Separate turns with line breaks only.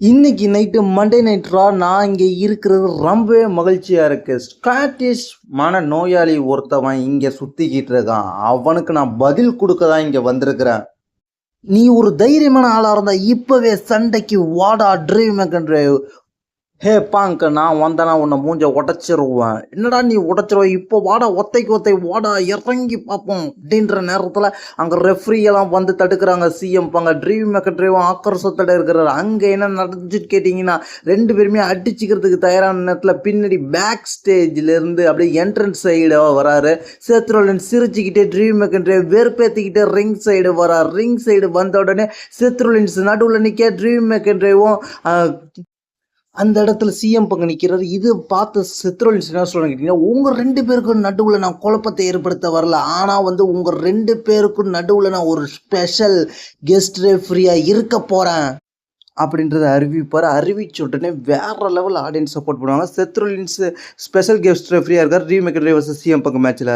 இன்னைக்கு night Monday நைட்ரா நான் இங்கே இருக்கிறது ரொம்பவே மகிழ்ச்சியாக இருக்கு. ஸ்காட்டிஷ் மன நோயாளி ஒருத்தவன் இங்கே சுற்றிக்கிட்டு இருக்கான் அவனுக்கு நான் பதில் கொடுக்க தான் இங்கே வந்திருக்கிறேன். நீ ஒரு தைரியமான ஆளாக இருந்தால் இப்போவே சண்டைக்கு வாடா ட்ரைவ் மேக்கன் ஹே பாங்க நான் வந்தேனா உன்னை மூஞ்ச உடச்சிருவேன். என்னடா நீ உடச்சிருவ? இப்போ வாடா ஒத்தைக்கு ஒத்தை வாடா இறங்கி பார்ப்போம். அப்படின்ற நேரத்தில் அங்கே ரெஃப்ரியெல்லாம் வந்து தடுக்கிறாங்க. சிஎம் பாங்க ட்ரீவ் மேக்கர் ட்ரீவும் ஆக்ரோஷத்தோட இருக்கிறாரு. அங்கே என்ன நடந்துட்டு கேட்டிங்கன்னா ரெண்டு பேருமே அடிச்சுக்கிறதுக்கு தயாரான நேரத்தில் பின்னாடி பேக் ஸ்டேஜ்லேருந்து அப்படியே என்ட்ரன்ஸ் சைடாக வராரு. சேத்ரோலன் சிரிச்சுக்கிட்டே ட்ரீவ் மேக்கர் டிரைவ் வெறுப்பேற்றிக்கிட்டே ரிங் சைடு வரார். ரிங் சைடு வந்த உடனே சேத்ரோலின்ஸ் நடுவில் நிற்க ட்ரீவ் மேக்கர் ட்ரைவும் அந்த இடத்துல சிஎம் பங்கு நிற்கிறாரு இது பார்த்து சித்ரோலின்ஸ் என்ன சொல்றாங்க கேட்டீங்கன்னா உங்கள் ரெண்டு பேருக்கும் நடுவில் நான் குழப்பத்தை ஏற்படுத்த வரல. ஆனால் வந்து உங்கள் ரெண்டு பேருக்கும் நடுவில் நான் ஒரு ஸ்பெஷல் கெஸ்ட் ரெஃப்ரியாக இருக்க போகிறேன் அப்படின்றத அறிவிப்பார். அறிவிச்ச உடனே வேற லெவல் ஆடியன்ஸ் சப்போர்ட் பண்ணுவாங்க. செத்ரோலின்ஸ் ஸ்பெஷல் கெஸ்ட் ரெஃப்ரியாக இருக்கார். ரீமேக்கர் டிரைவர்ஸ் சிஎம் பங்கு மேட்ச்சில்